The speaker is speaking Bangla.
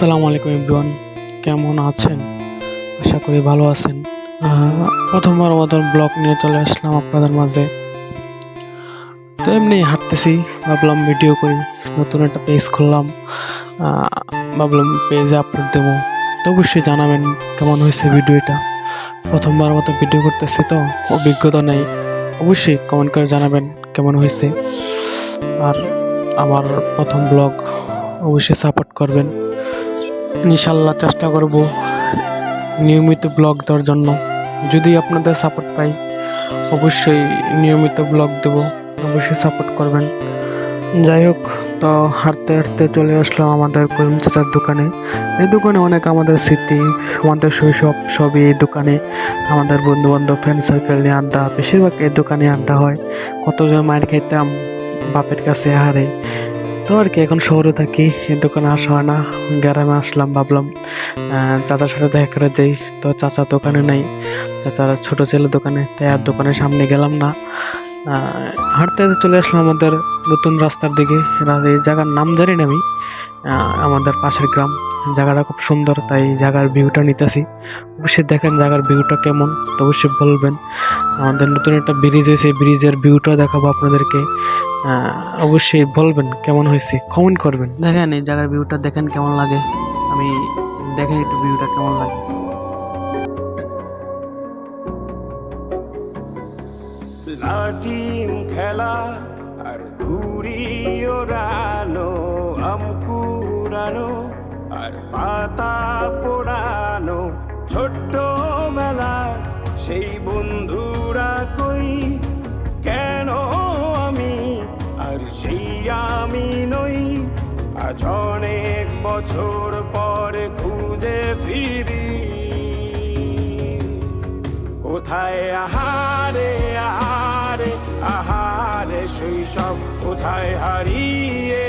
আসসালামু আলাইকুম ইব্রান কেমন আছেন? আশা করি ভালো আছেন। প্রথমবার মতন ব্লগ নিয়ে চলে আসলাম আপনাদের মাঝে। তো এমনি হাঁটতেছি, ভাবলাম ভিডিও করি, নতুন একটা পেজ খুললাম। ভাবলাম পেজে আপলোড দেবো। তো অবশ্যই জানাবেন কেমন হয়েছে ভিডিওটা প্রথমবার মতো ভিডিও করতেছি তো, অভিজ্ঞতা নেই। অবশ্যই কমেন্ট করে জানাবেন কেমন হয়েছে। আর আমার প্রথম ব্লগ অবশ্যই সাপোর্ট করবেন। ইনশাল্লাহ চেষ্টা করব নিয়মিত ব্লগ দেওয়ার জন্য। যদি আপনাদের সাপোর্ট পাই, অবশ্যই নিয়মিত ব্লগ দেব। অবশ্যই সাপোর্ট করবেন। যাই হোক, তো হাঁটতে হাঁটতে চলে আসলাম আমাদের করিম চাচার দোকানে। এই দোকানে অনেক আমাদের স্মৃতি, আমাদের শৈশব সবই এই দোকানে। আমাদের বন্ধু বান্ধব ফ্রেন্ড সার্কেল নিয়ে আড্ডা, বেশিরভাগ এই দোকানে আড্ডা হয়। কতজন মায়ের খাইতাম বাপের কাছে হারে। তো আর কি, এখন শহরে থাকি দোকানে আসা হয় না, গ্রামে আসলাম, ভাবলাম চাচার সাথে দেখা করে যাই তো চাচা দোকানে নাই, চাচার ছোট ছেলে দোকানে, তাই আর দোকানের সামনে গেলাম না। হাঁটতে হাঁটতে চলে আসলাম আমাদের নতুন রাস্তার দিকে এই জায়গার নাম জানি না আমি। আমাদের পাশের গ্রাম, জায়গাটা খুব সুন্দর, তাই জায়গার ভিউটা নিতেছি। অবশ্যই দেখেন জায়গার ভিউটা কেমন, তো অবশ্যই বলবেন। আমাদের নতুন একটা ব্রিজ হয়েছে ব্রিজের ভিউটা দেখাবো আপনাদেরকে। অবশ্যই বলবেন কেমন হয়েছে কমেন্ট করবেন। দেখেন এই জায়গার ভিউটা দেখেন কেমন লাগে। আমি দেখেন একটু ভিউটা কেমন লাগে। লাটিম খেলা আর ঘুড়ি ওড়ানো আম কুড়ানো আর পাতা পোড়ানো ছোট্ট মেলা সেই বন্ধুরা সেই আমি নই। আজ অনেক বছর পরে খুঁজে ফিরি। কোথায় আহারে আহারে আহারে সব কোথায় হারিয়ে?